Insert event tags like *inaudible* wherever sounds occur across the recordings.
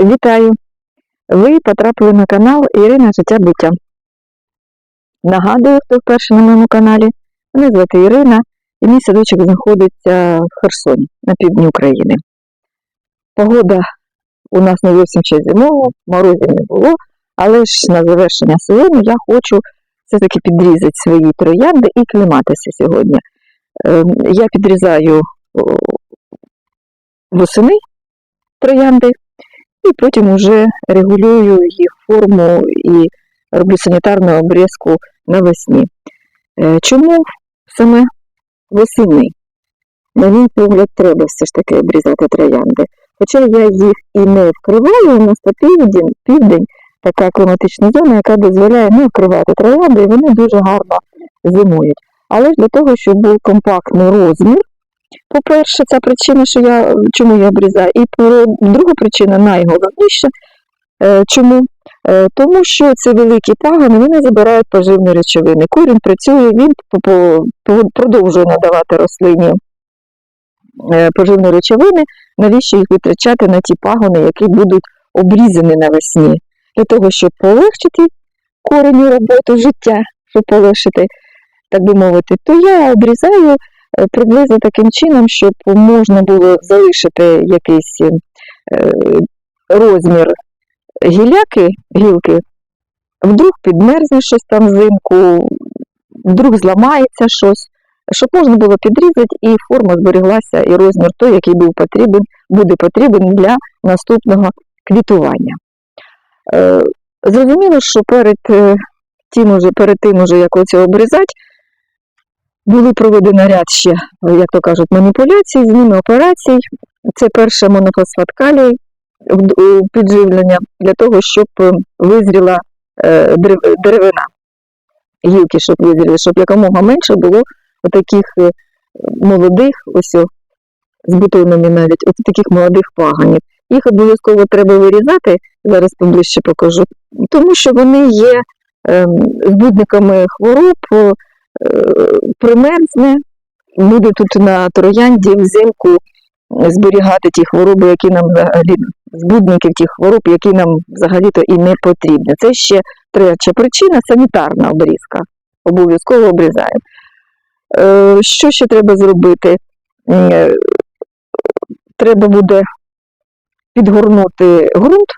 Вітаю! Ви потрапили на канал Ірина Життя Буття. Нагадую, хто вперше на моєму каналі. Мене звати Ірина, і мій садочок знаходиться в Херсоні на півдні України. Погода у нас не зовсім ще зимова, морозів не було, але ж на завершення сезону я хочу все-таки підрізати свої троянди і кліматися сьогодні. Ем, Я підрізаю восени троянди, і потім вже регулюю їх форму і роблю санітарну обрізку навесні. Е, Чому саме восени? На мій погляд, треба все ж таки обрізати троянди. Хоча я їх і не вкриваю, у нас по південь, південь така кліматична зона, яка дозволяє не вкривати троянди, і вони дуже гарно зимують. Але ж для того, щоб був компактний розмір, по-перше, ця причина, що я чому я обрізаю, і друга причина найголовніша. Е, Чому? Е, Тому що це великі пагони, вони забирають поживні речовини. Корінь працює, він продовжує надавати рослині е, поживні речовини, навіщо їх витрачати на ті пагони, які будуть обрізані навесні. Для того, щоб полегшити кореню роботу життя, щоб полегшити, так би мовити, то я обрізаю приблизно таким чином, щоб можна було залишити якийсь е, розмір гіляки, гілки, вдруг підмерзне щось там взимку, вдруг зламається щось, щоб можна було підрізати і форма зберіглася, і розмір той, який був потрібен, буде потрібен для наступного квітування. Е, Зрозуміло, що перед е, тим, уже, перед тим, уже, як оце обрізати, були проведені ряд ще, як то кажуть, маніпуляцій, зміни операцій. Це перше монофосфат калію в- у підживлення для того, щоб е, визріла е, деревина, гілки, щоб визріли, щоб якомога менше було таких молодих, ось з бутонами навіть, от таких молодих паганів. Їх обов'язково треба вирізати, зараз поближче покажу, тому що вони є ем, збудниками хвороб, е, примерзне, буде тут на троянді взимку зберігати ті хвороби, які нам взагалі збудників тих хвороб, які нам взагалі-то і не потрібні. Це ще третя причина санітарна обрізка. Обов'язково обрізаємо. Е, Що ще треба зробити? Е, Треба буде підгорнути ґрунт,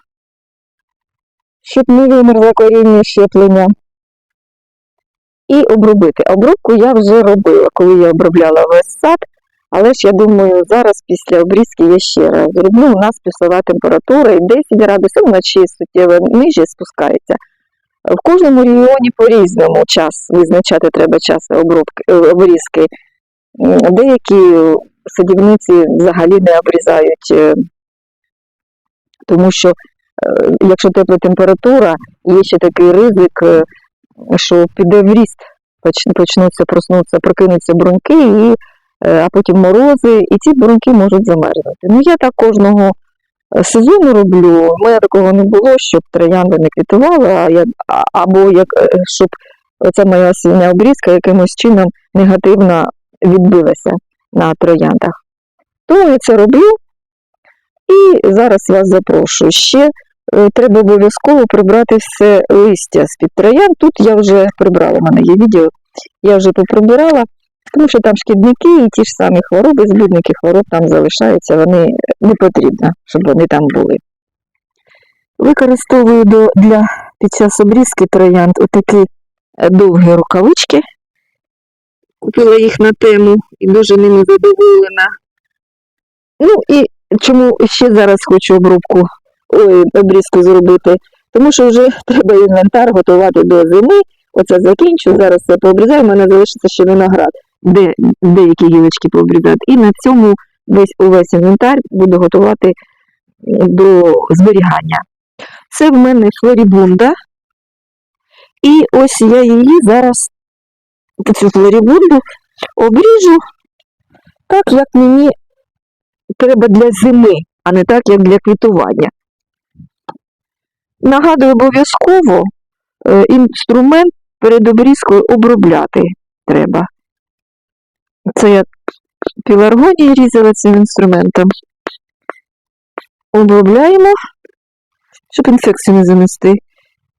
щоб не вимерло коріння щеплення. І обробити. Обробку я вже робила, коли я обробляла весь сад, але ж я думаю, зараз після обрізки я ще раз зроблю. У нас плюсова температура і 10 градусів, вночі суттєво ниже спускається. В кожному регіоні по-різному час визначати треба час обробки, е, обрізки. Деякі садівниці взагалі не обрізають, е, тому що е, якщо тепла температура, є ще такий ризик, що піде в ріст, почнуться проснуться, прокинуться бруньки, і, е, а потім морози, і ці бруньки можуть замерзнути. Ну я так кожного е, сезону роблю. У мене такого не було, щоб троянди не квітували, а я, або як, е, щоб оця моя осіння обрізка якимось чином негативно відбилася на трояндах. Тому я це роблю і зараз вас запрошую. Ще треба обов'язково прибрати все листя з-під троянд. Тут я вже прибрала, в мене є відео, я вже поприбирала, тому що там шкідники і ті ж самі хвороби, збудники хвороб там залишаються, вони не потрібно, щоб вони там були. Використовую до, для, під час обрізки троянд отакі е, довгі рукавички. Купила їх на тему і дуже ними задоволена. Ну і чому ще зараз хочу обробку, ой, обрізку зробити? Тому що вже *laughs* треба інвентар готувати до зими. Оце закінчу, зараз це пообрізаю, в мене залишиться ще виноград, де деякі гілочки пообрізати. І на цьому весь увесь інвентар буду готувати до зберігання. Це в мене флорібунда. І ось я її зараз, цю флорібунду, обріжу так, як мені треба для зими, а не так, як для квітування. Нагадую, обов'язково е, інструмент перед обрізкою обробляти треба. Це я піларгонії різала цим інструментом. Обробляємо щоб інфекцію не занести.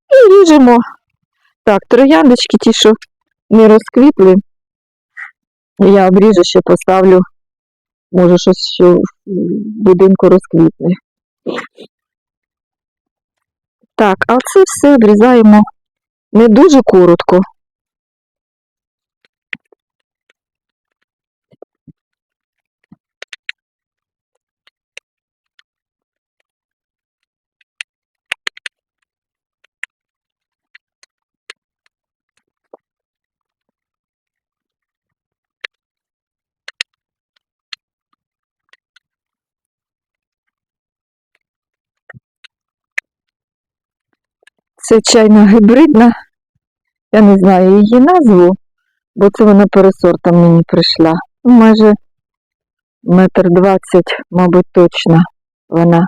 І ріжемо. Так, трояндочки, ті, що не розквітли, я обріжу ще поставлю, може щось що в будинку розквітне. Так, а це все обрізаємо не дуже коротко. Це чайна гібридна. Я не знаю її назву, бо це вона пересортом мені прийшла. Ну, Майже метр двадцять, мабуть, точно вона.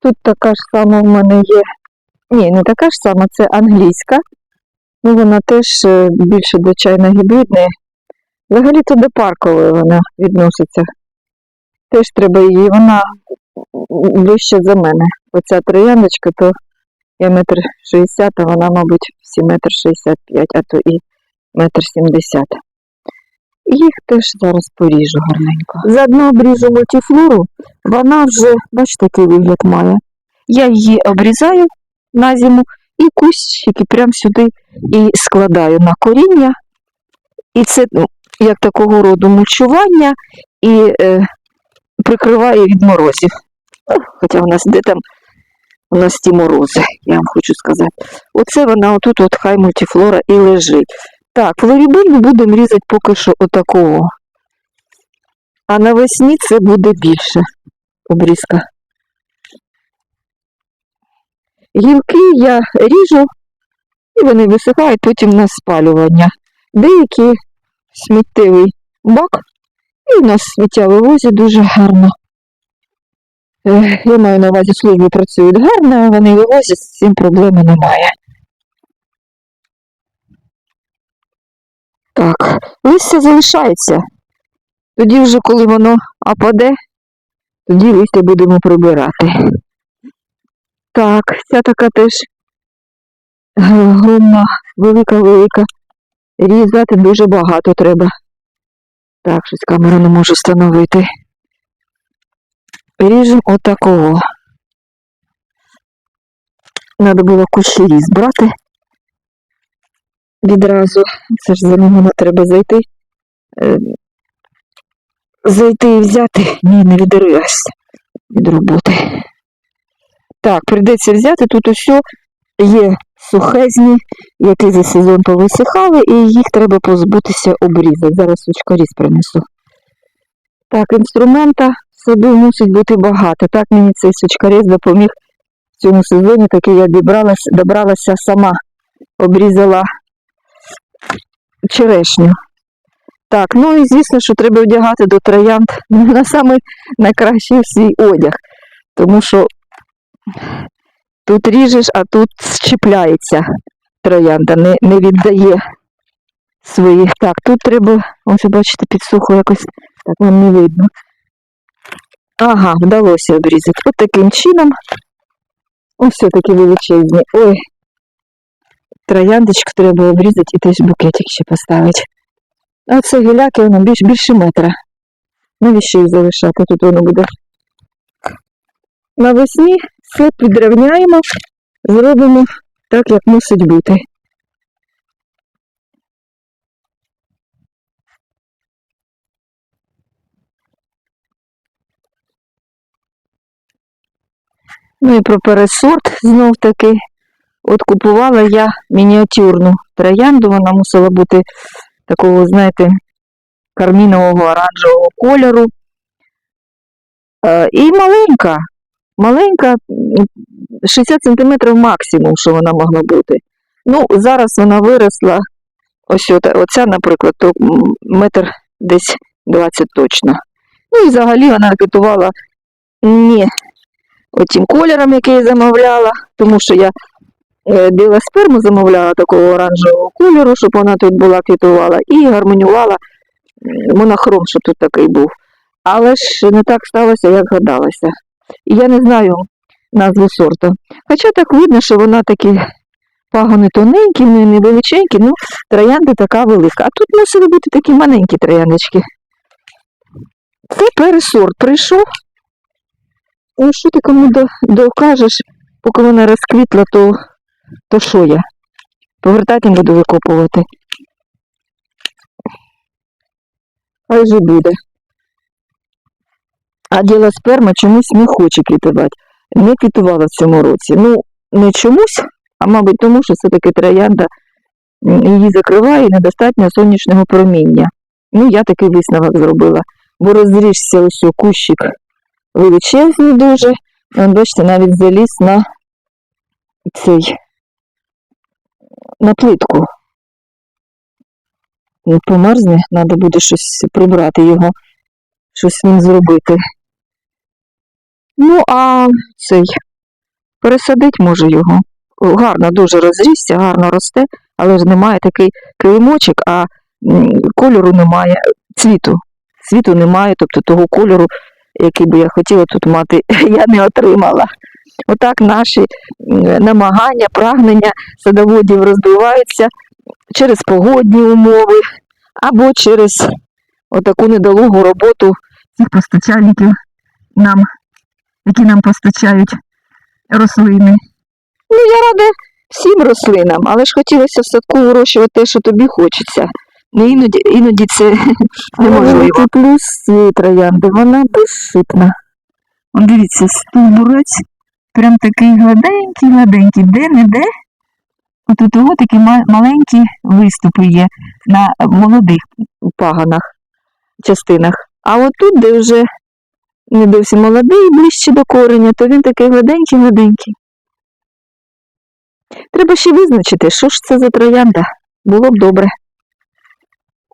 Тут така ж сама в мене є. Ні, не така ж сама, це англійська. Ну, вона теж е, більше до чайно гібридної. Взагалі-то до паркової вона відноситься. Теж треба її, вона вища за мене. Оця трояндочка, то я метр шістдесят, а вона, мабуть, всі метр шістдесят п'ять, а то і метр сімдесят. Їх теж зараз поріжу гарненько. Заодно обріжу мультифлору, вона вже, бачите, який вигляд має. Я її обрізаю на зиму і кущики прямо сюди і складаю на коріння. І це ну, як такого роду мульчування і е, прикриває від морозів. Хоча у нас де там у нас морози, я вам хочу сказати. Оце вона отут, от хай мультифлора і лежить. Так, флорібельну будемо різати поки що отакого. А навесні це буде більше обрізка. Гілки я ріжу, і вони висихають потім на спалювання. Деякі сміттєвий бак, і у нас сміття вивозять дуже гарно. Е, Я маю на увазі, служби працюють гарно, вони вивозять, з цим проблеми немає. Так, листя залишається. Тоді вже, коли воно опаде, тоді листя будемо прибирати. Так, ця така теж громна, велика-велика. Різати дуже багато треба. Так, щось камера не може встановити. Ріжемо отакого. Надо було кущері збрати відразу. Це ж за нього треба зайти. Е, Зайти і взяти. Ні, не відрилась від роботи. Так, прийдеться взяти. Тут усе є сухезні, які за сезон повисихали, і їх треба позбутися обрізати. Зараз сучкаріз принесу. Так, інструмента саду мусить бути багато. Так мені цей сучкаріз допоміг в цьому сезоні, таки я добралася, добралася сама, обрізала черешню. Так, ну і звісно, що треба вдягати до троянд *laughs* на самий найкращий свій одяг. Тому що тут ріжеш, а тут щепляється троянда, не, не віддає своїх. Так, тут треба, ось бачите, підсухло якось, так вам не видно. Ага, вдалося обрізати. От таким чином. Ось такі величезні. Ой. Трояндочку треба обрізати і теж букетик ще поставити. А це гіляки, воно більш, більше метра. Навіщо їх залишати? Тут воно буде. Навесні все підрівняємо, зробимо так, як мусить бути. Ну і про пересорт знов таки. От купувала я мініатюрну троянду, вона мусила бути такого, знаєте, кармінового оранжевого кольору. Е, і маленька, маленька, 60 см максимум, що вона могла бути. Ну, зараз вона виросла, ось оця, наприклад, то метр десь 20 точно. Ну і взагалі вона квітувала не отим кольором, який я замовляла, тому що я е, біла сперму замовляла такого оранжевого кольору, щоб вона тут була квітувала, і гармонювала монохром, щоб тут такий був. Але ж не так сталося, як гадалося. І я не знаю, назву сорту. Хоча так видно, що вона такі пагони тоненькі, вони невеличенькі, ну, троянда така велика. А тут мусили бути такі маленькі трояндочки. Це пересорт прийшов. Ну, що ти кому докажеш, поки вона розквітла, то, то що я? Повертати буду викопувати. Хай же буде. А діла сперма чомусь не хоче квітувати. Не квітувала в цьому році. Ну, не чомусь, а мабуть тому, що все-таки троянда її закриває і недостатньо сонячного проміння. Ну, я такий висновок зробила. Бо розріжся ось о кущик величезний дуже. Вон, бачите, навіть заліз на цей на плитку. Він померзне, треба буде щось прибрати його, щось ним зробити. Ну, а цей пересадить може його. Гарно дуже розрісся, гарно росте, але ж немає такий килимочок, а кольору немає, цвіту. Цвіту немає, тобто того кольору, який би я хотіла тут мати, *laughs* я не отримала. Отак наші намагання, прагнення садоводів розбиваються через погодні умови або через отаку недолугу роботу цих постачальників, нам, які нам постачають рослини. Ну, я рада всім рослинам, але ж хотілося в садку вирощувати те, що тобі хочеться. Ну, іноді, іноді це *laughs* неможливо. плюс цієї троянди, вона безшипна. Дивіться, стовбурець прям такий гладенький, гладенький, де-не-де. От у того такі маленькі виступи є на молодих паганах, частинах. А от тут, де вже не зовсім молодий, ближче до кореня, то він такий гладенький-гладенький. Треба ще визначити, що ж це за троянда. Було б добре.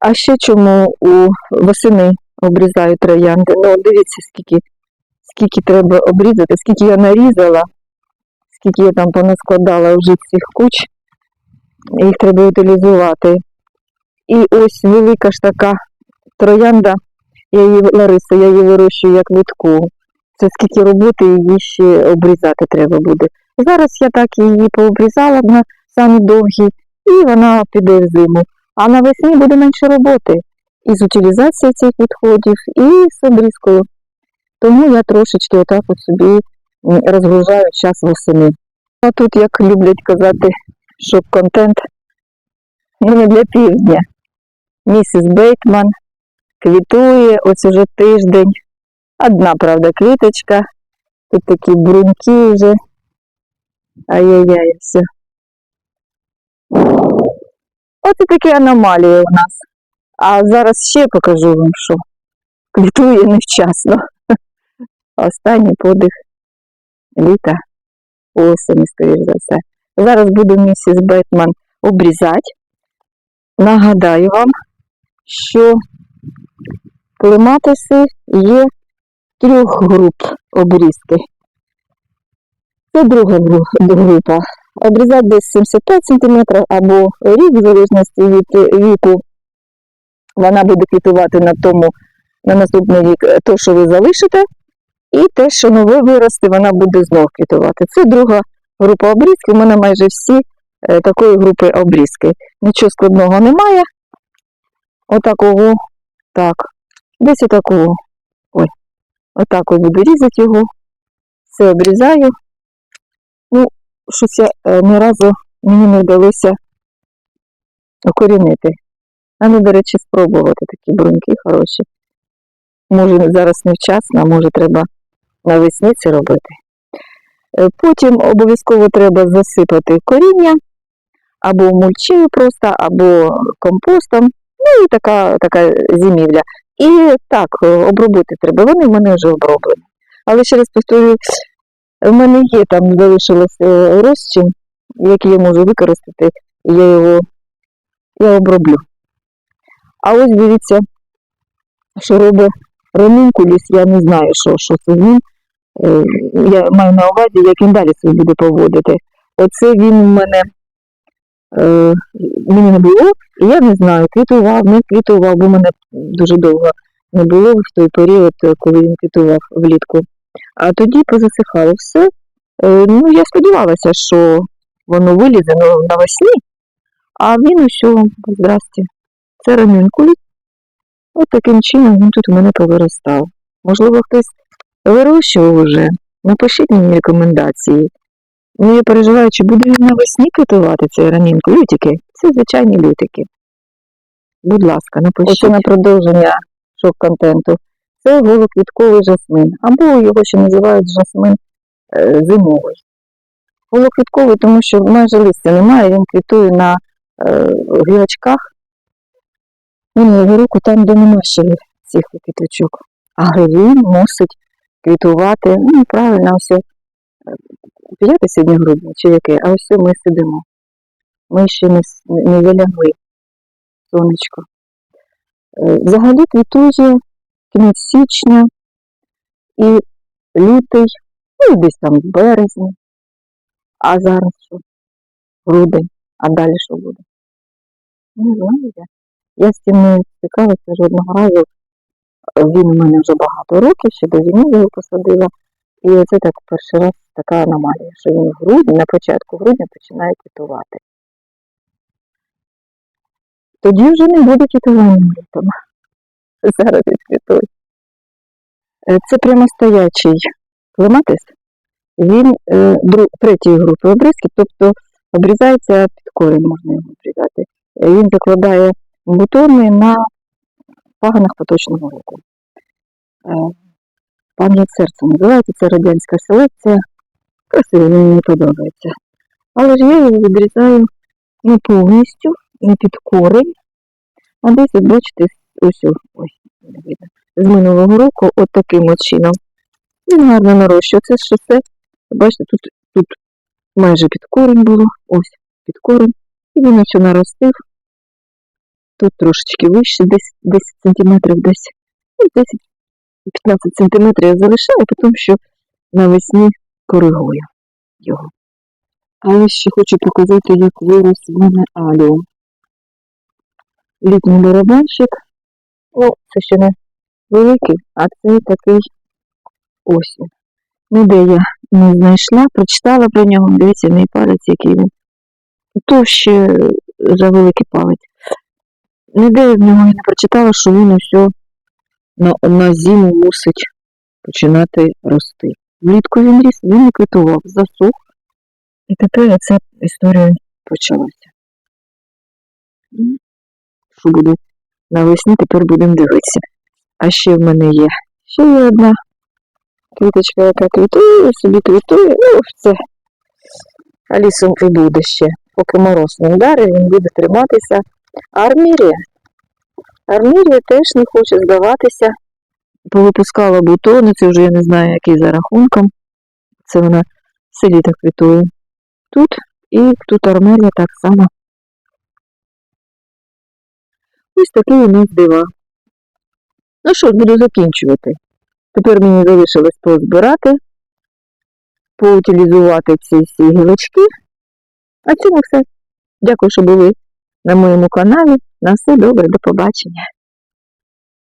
А ще чому у восени обрізаю троянди? Ну, дивіться, скільки, скільки треба обрізати, скільки я нарізала, скільки я там понаскладала вже цих куч. Їх треба утилізувати. І ось велика ж така троянда, я її, Лариса, я її вирощую як витку. Це скільки роботи її ще обрізати треба буде. Зараз я так її пообрізала на самі довгі, і вона піде в зиму. А навесні буде менше роботи і з утилізацією цих відходів, і з обрізкою. Тому я трошечки отак от собі розгружаю час восени. А тут, як люблять казати, що контент не для півдня. Місіс Бейтман квітує ось уже тиждень. Одна, правда, квіточка. Тут такі бруньки вже. Ай-яй-яй, все. Оце такі аномалії у нас. А зараз ще покажу вам, що квітує невчасно. *laughs* Останній подих літа осені, скоріш за все. Зараз буду місіс Бетман обрізати. Нагадаю вам, що клематиси є трьох груп обрізки. Це друга група. Обрізати десь 75 см або рік, в залежності від е, віку. Вона буде квітувати на тому, на наступний рік е, то, що ви залишите, і те, що нове виросте, вона буде знов квітувати. Це друга група обрізки. У мене майже всі е, такої групи обрізки. Нічого складного немає. Отакого, так, десь отакого. Ой, отак буду різати його. Все обрізаю. Щось я е, ні разу мені не вдалося окорінити. А ну, до речі, спробувати такі бруньки хороші. Може, зараз невчасно, а може треба навесні це робити. Е, Потім обов'язково треба засипати коріння або мульчею просто, або компостом. Ну і така, така зимівля. І так, е, обробити треба. Вони в мене вже оброблені. Але ще раз повторюю, в мене є там залишилося розчин, який я можу використати, і я його я оброблю. А ось дивіться, що робить ромінкуліс, я не знаю, що, що це з ним. Е, Я маю на увазі, як він далі себе буде поводити. Оце він у мене е, мені не було, і я не знаю, квітував, не квітував, бо мене дуже довго не було в той період, коли він квітував влітку. А тоді позасихало все, Е, Ну, я сподівалася, що воно вилізе навесні, а він усьо, здрасте, це ранункуль. От таким чином він тут у мене повиростав. Можливо, хтось вирощував уже. Напишіть мені рекомендації. Ну, я переживаю, чи буде він навесні квітувати цей ранінку. Лютики, це звичайні лютики. Будь ласка, напишіть. Оце на продовження шок-контенту. Це голоквітковий жасмин, або його ще називають жасмин е, зимовий. Голоквітковий, тому що майже листя немає, він квітує на е, гілочках. Минулого року там, де нема ще цих квіточок. Але він мусить квітувати. Ну, правильно, ось 5 сьогодні грудня чи яке, а ось ми сидимо. Ми ще не, не залягли. Сонечко. Е, Взагалі квітує кінець січня і лютий, ну і десь там в березні. А зараз що? Грудень. А далі що буде? Не знаю я. Я з цим не стикалася жодного разу. Він у мене вже багато років, ще до війни його посадила. І оце так перший раз така аномалія, що він в грудні, на початку грудня починає квітувати. Тоді вже не буде квітування літом. Зараз відквітує. Е, Це прямостоячий клематис. Він е, дру, третьої групи обрізки, тобто обрізається під корінь, можна його обрізати. Е, Він закладає бутони на паганах поточного року. Е, Пам'ять серця називається, це радянська селекція. Красиво, мені подобається. Але ж я його відрізаю не повністю, не під корень, а десь, бачите, ось, ось, видно, з минулого року от таким от чином. Він гарно нарощує. Це ж все, бачите, тут, тут майже під корень було, ось під корень. І він ось наростив. Тут трошечки вище, десь 10 сантиметрів десь. Ну, 10 15 сантиметрів я залишаю, тому що навесні коригую його. Але ще хочу показати, як вирос в мене аліум. Літній барабанчик. О, це ще не великий, а це такий ось. Ніде я не знайшла, прочитала про нього, дивіться, мій палець, який він. Товще за великий палець. Ніде я в нього не прочитала, що він усе на, на зиму мусить починати рости. Влітку він ріс, він не квітував, засух. І тепер ця історія почалася. Що буде навесні, тепер будемо дивитися. А ще в мене є ще є одна квіточка, яка квітує, собі квітує. Ну, це лісом і буде ще. Поки мороз не вдарить, він буде триматися. Армірія. Армірія теж не хоче здаватися. Повипускала бутони, це вже я не знаю, який за рахунком. Це вона все літо квітує. Тут і тут армерія так само. Ось такий у нас дива. Ну що ж, буду закінчувати. Тепер мені залишилось позбирати, поутилізувати ці всі гілочки. А цьому все. Дякую, що були на моєму каналі. На все добре, до побачення.